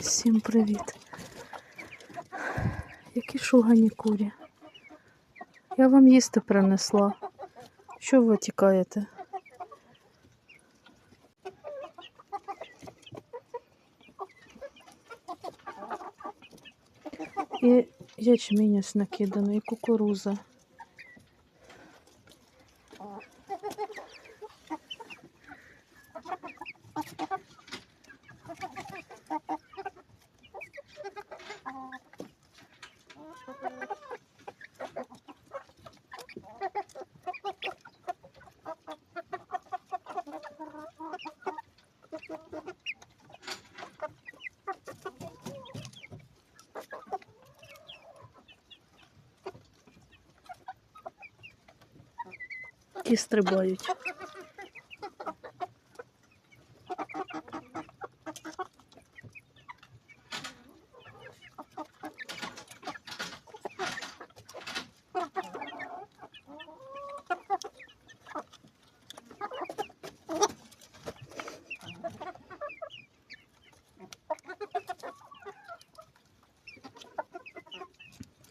Всім привіт. Які шугані курі. Я вам їсти принесла. Що ви тікаєте? І ячмінь накидано, і кукуруза. І стрибають.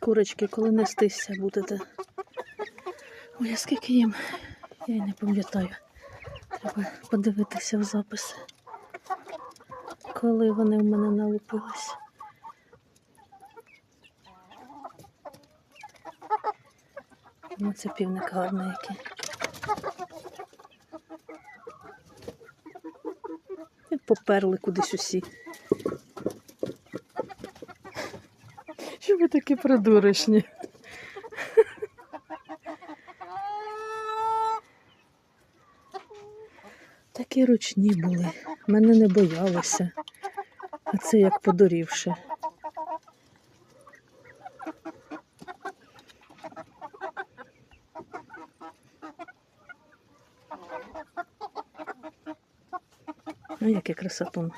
Курочки, коли нестися будете. Ой, а скільки їм? Я й не пам'ятаю. Треба подивитися в записи. Коли вони в мене налупились. Ну, це півник гарний який. Поперли кудись усі. Що ви такі придурочні? Такі ручні були, мене не боялися, а це як подорівши. Ну, який красотун.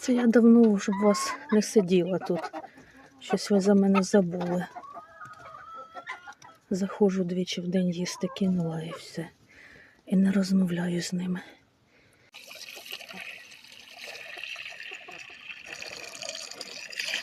Це я давно вже у вас не сиділа тут. Щось ви за мене забули. Заходжу двічі в день їсти кинула і все. І не розмовляю з ними.